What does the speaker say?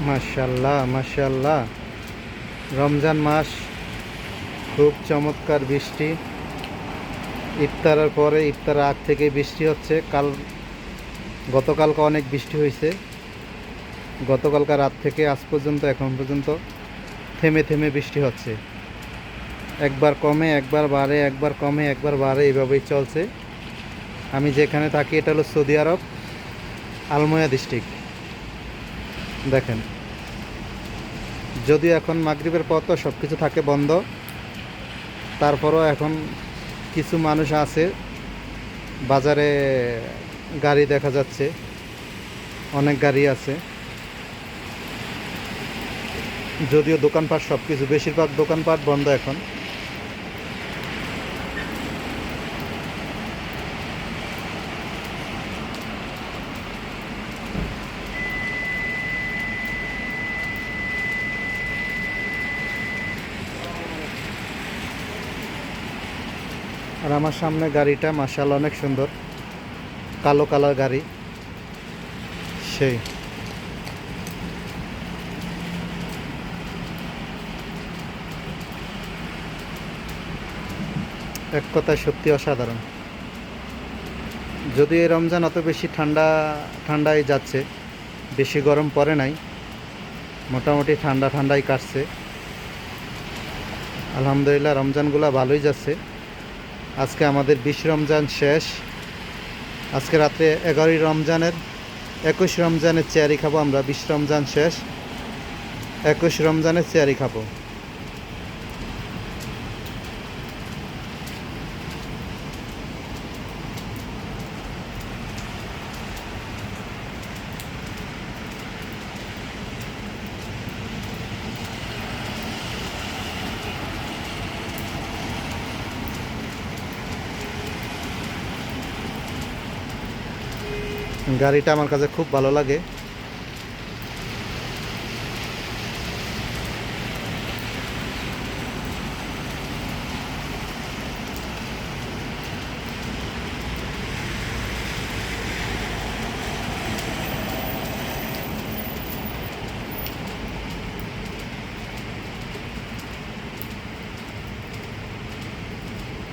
মাশাল্লাহ মাশাল্লাহ রমজান মাস খুব চমৎকার বৃষ্টি। ইফতারের পরে ইফতার আগ থেকে বৃষ্টি হচ্ছে। কাল, গতকালকে অনেক বৃষ্টি হয়েছে। গতকালকার রাত থেকে আজ পর্যন্ত, এখন পর্যন্ত থেমে থেমে বৃষ্টি হচ্ছে। একবার কমে, একবার বাড়ে, একবার কমে, একবার বাড়ে এভাবেই চলছে। আমি যেখানে থাকি, এটা হলো সৌদি আরব, আলমোয়া ডিস্ট্রিক্ট। দেখেন। যদিও এখন মাগরিবের পর তো সব কিছু থাকে বন্ধ, তারপরও এখন কিছু মানুষ আছে, বাজারে গাড়ি দেখা যাচ্ছে, অনেক গাড়ি আছে। যদিও দোকানপাট সব কিছু বেশিরভাগ দোকানপাট বন্ধ এখন। আর আমার সামনে গাড়িটা মাসাল অনেক সুন্দর। কালো কালার গাড়ি। সেই। এক কথায় সত্যি অসাধারণ। যদি এই রমজান অত বেশি ঠান্ডা ঠান্ডায় যাচ্ছে, বেশি গরম পড়ে নাই, মোটামুটি ঠান্ডা, ঠান্ডাই কাটছে। আলহামদুলিল্লাহ, রমজানগুলো ভালোই যাচ্ছে। আজকে আমাদের বিশ রমজান শেষ। আজকে রাত্রে এগারোই রমজানের, একুশ রমজানের চেয়ারি খাব আমরা, বিশ রমজান শেষ। একুশ রমজানের চেয়ারি খাব। গাড়িটা আমার কাছে খুব ভালো লাগে।